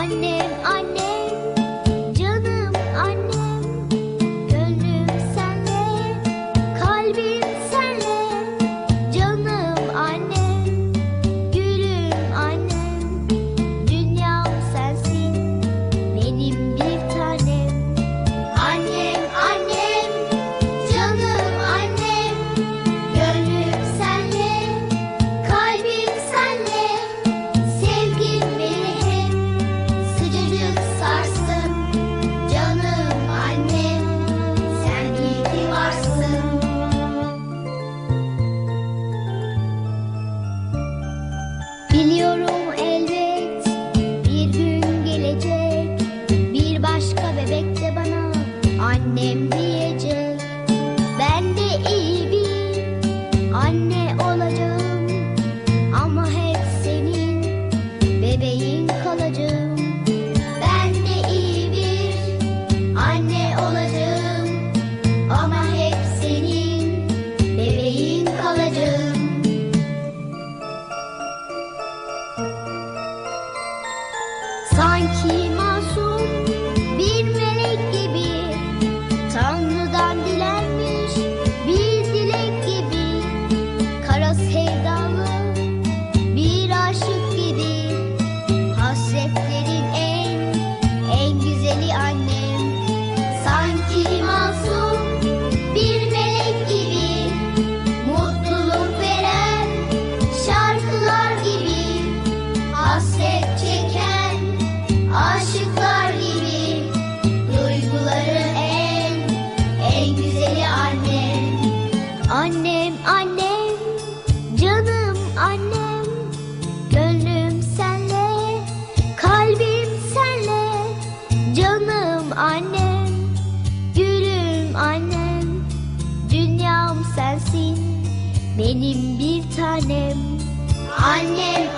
Annem annem Biliyorum elbet. Bir gün gelecek. Bir başka bebek de bana annem diyecek. Ben de iyi bir anne olacağım Sanki Hasret çeken aşıklar gibi Duyguları en en güzeli annem. Annem annem canım annem Gönlüm senle kalbim senle. Canım annem gülüm annem Dünyam sensin benim bir tanem. Annem